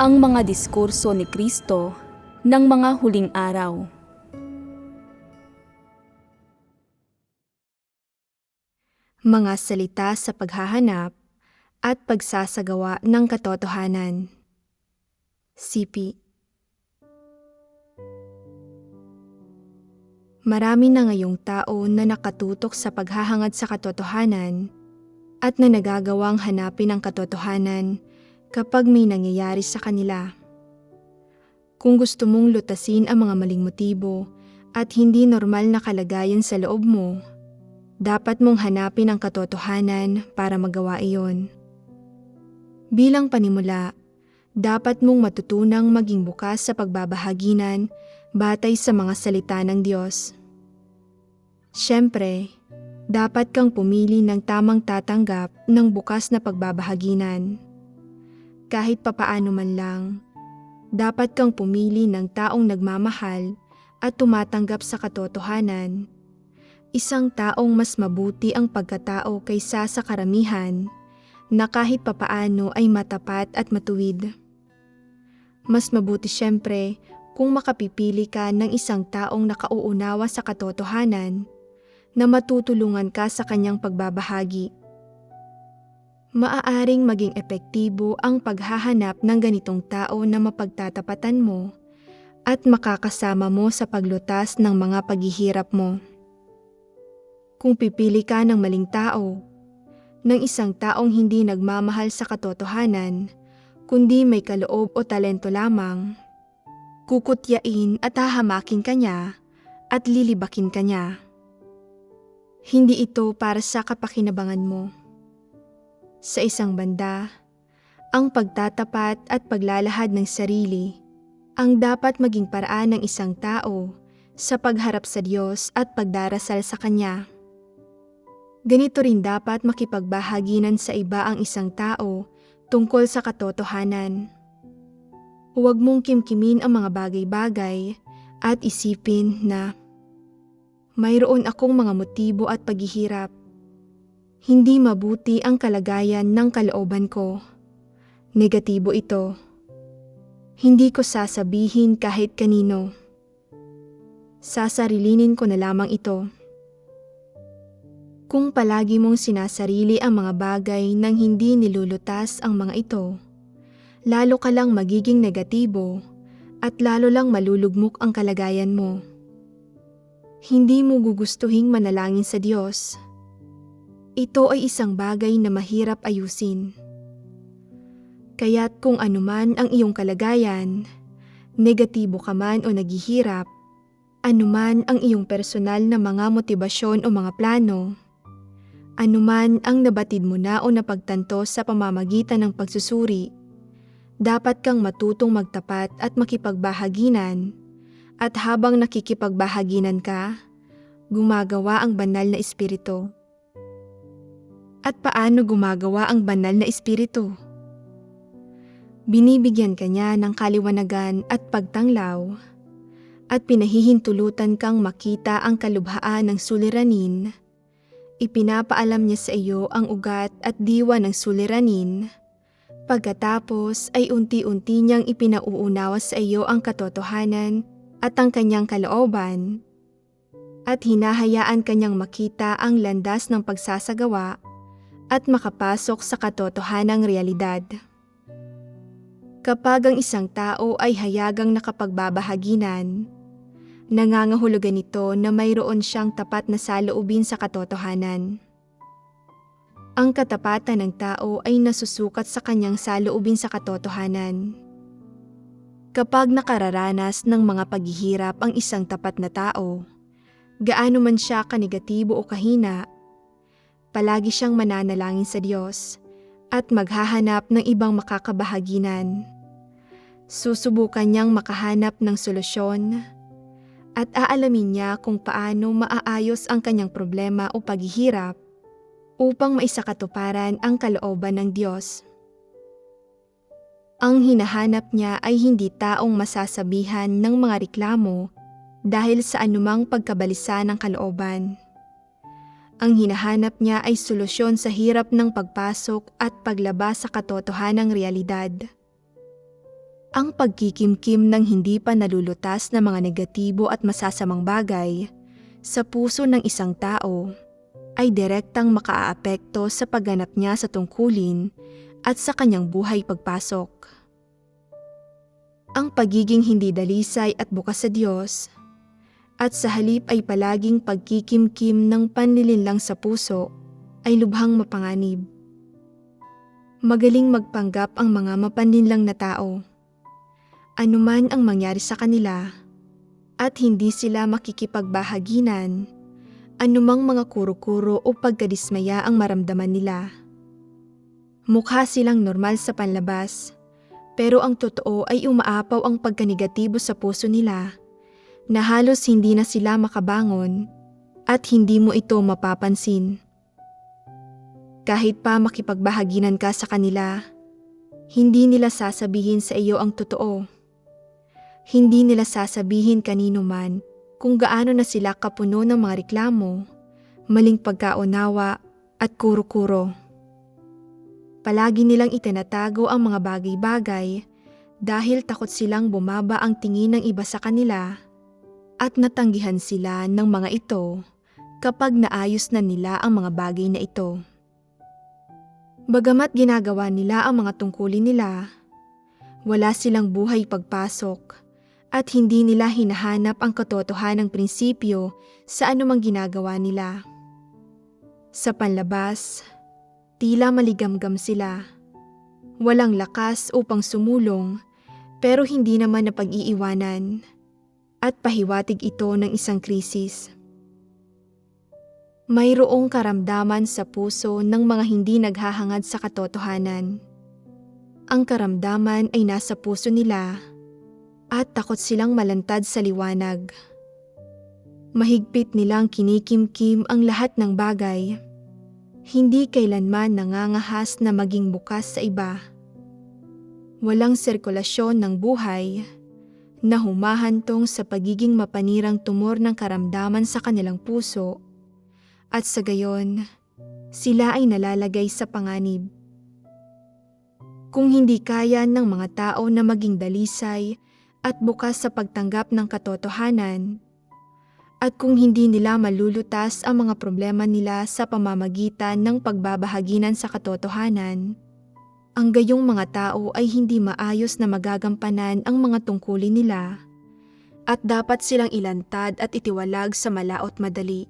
ang mga diskurso ni Kristo ng mga huling araw. Mga salita sa paghahanap at pagsasagawa ng katotohanan. Sipi Marami na ngayong tao na nakatutok sa paghahangad sa katotohanan at na nagagawang hanapin ang katotohanan kapag may nangyayari sa kanila. Kung gusto mong lutasin ang mga maling motibo at hindi normal na kalagayan sa loob mo, dapat mong hanapin ang katotohanan para magawa iyon. Bilang panimula, dapat mong matutunang maging bukas sa pagbabahaginan batay sa mga salita ng Diyos. Siyempre, dapat kang pumili ng tamang tatanggap ng bukas na pagbabahaginan. Kahit papaano man lang, dapat kang pumili ng taong nagmamahal at tumatanggap sa katotohanan. Isang taong mas mabuti ang pagkatao kaysa sa karamihan na kahit papaano ay matapat at matuwid. Mas mabuti siyempre kung makapipili ka ng isang taong nakauunawa sa katotohanan na matutulungan ka sa kanyang pagbabahagi. Maaaring maging epektibo ang paghahanap ng ganitong tao na mapagtatapatan mo at makakasama mo sa paglutas ng mga paghihirap mo. Kung pipili ka ng maling tao, ng isang taong hindi nagmamahal sa katotohanan, kundi may kaloob o talento lamang, kukutyain at hahamakin ka niya at lilibakin ka niya. Hindi ito para sa kapakinabangan mo. Sa isang banda, ang pagtatapat at paglalahad ng sarili ang dapat maging paraan ng isang tao sa pagharap sa Diyos at pagdarasal sa Kanya. Ganito rin dapat makipagbahaginan sa iba ang isang tao tungkol sa katotohanan. Huwag mong kimkimin ang mga bagay-bagay at isipin na mayroon akong mga motibo at paghihirap. Hindi mabuti ang kalagayan ng kalooban ko. Negatibo ito. Hindi ko sasabihin kahit kanino. Sasarilinin ko na lamang ito. Kung palagi mong sinasarili ang mga bagay nang hindi nilulutas ang mga ito, lalo ka lang magiging negatibo at lalo lang malulugmok ang kalagayan mo. Hindi mo gugustuhing manalangin sa Diyos. Ito ay isang bagay na mahirap ayusin. Kaya't kung anuman ang iyong kalagayan, negatibo ka man o naghihirap, anuman ang iyong personal na mga motibasyon o mga plano, Anuman ang nabatid mo na o napagtanto sa pamamagitan ng pagsusuri, dapat kang matutong magtapat at makipagbahaginan at habang nakikipagbahaginan ka, gumagawa ang banal na espiritu. At paano gumagawa ang banal na espiritu? Binibigyan ka niya ng kaliwanagan at pagtanglaw at pinahihintulutan kang makita ang kalubhaan ng suliranin Ipinapaalam niya sa iyo ang ugat at diwa ng suliranin. Pagkatapos ay unti-unti niyang ipinauunawa sa iyo ang katotohanan at ang kanyang kalooban at hinahayaan kanyang makita ang landas ng pagsasagawa at makapasok sa katotohanang realidad. Kapag ang isang tao ay hayagang nakapagbabahaginan, Nangangahulugan ito na mayroon siyang tapat na saloobin sa katotohanan. Ang katapatan ng tao ay nasusukat sa kanyang saloobin sa katotohanan. Kapag nakararanas ng mga paghihirap ang isang tapat na tao, gaano man siya kanegatibo o kahina, palagi siyang mananalangin sa Diyos at maghahanap ng ibang makakabahaginan. Susubukan niyang makahanap ng solusyon at aalamin niya kung paano maaayos ang kanyang problema o paghihirap upang maisakatuparan ang kalooban ng Diyos. Ang hinahanap niya ay hindi taong masasabihan ng mga reklamo dahil sa anumang pagkabalisa ng kalooban. Ang hinahanap niya ay solusyon sa hirap ng pagpasok at paglabas sa katotohanang realidad. Ang pagkikimkim ng hindi pa nalulutas na mga negatibo at masasamang bagay sa puso ng isang tao ay direktang makaaapekto sa pagganap niya sa tungkulin at sa kanyang buhay pagpasok. Ang pagiging hindi dalisay at bukas sa Diyos at sa halip ay palaging pagkikimkim ng panlilinlang sa puso ay lubhang mapanganib. Magaling magpanggap ang mga mapanlinlang na tao. Anuman ang mangyari sa kanila at hindi sila makikipagbahaginan anumang mga kuro-kuro o pagkadismaya ang maramdaman nila. Mukha silang normal sa panlabas, pero ang totoo ay umaapaw ang pagkanegatibo sa puso nila na halos hindi na sila makabangon at hindi mo ito mapapansin. Kahit pa makipagbahaginan ka sa kanila, hindi nila sasabihin sa iyo ang totoo. Hindi nila sasabihin kanino man kung gaano na sila kapuno ng mga reklamo, maling pagkaunawa at kuro-kuro. Palagi nilang itinatago ang mga bagay-bagay dahil takot silang bumaba ang tingin ng iba sa kanila at natanggihan sila ng mga ito kapag naayos na nila ang mga bagay na ito. Bagamat ginagawa nila ang mga tungkulin nila, wala silang buhay pagpasok at hindi nila hinahanap ang katotohanang prinsipyo sa anumang ginagawa nila. Sa panlabas, tila maligamgam sila. Walang lakas upang sumulong pero hindi naman na pag-iiwanan at pahiwatig ito ng isang krisis. Mayroong karamdaman sa puso ng mga hindi naghahangad sa katotohanan. Ang karamdaman ay nasa puso nila at takot silang malantad sa liwanag. Mahigpit nilang kinikimkim ang lahat ng bagay. Hindi kailanman nangangahas na maging bukas sa iba. Walang sirkulasyon ng buhay na humahantong sa pagiging mapanirang tumor ng karamdaman sa kanilang puso at sa gayon, sila ay nalalagay sa panganib. Kung hindi kaya ng mga tao na maging dalisay at bukas sa pagtanggap ng katotohanan, at kung hindi nila malulutas ang mga problema nila sa pamamagitan ng pagbabahaginan sa katotohanan, ang gayong mga tao ay hindi maayos na magagampanan ang mga tungkulin nila at dapat silang ilantad at itiwalag sa malaot madali.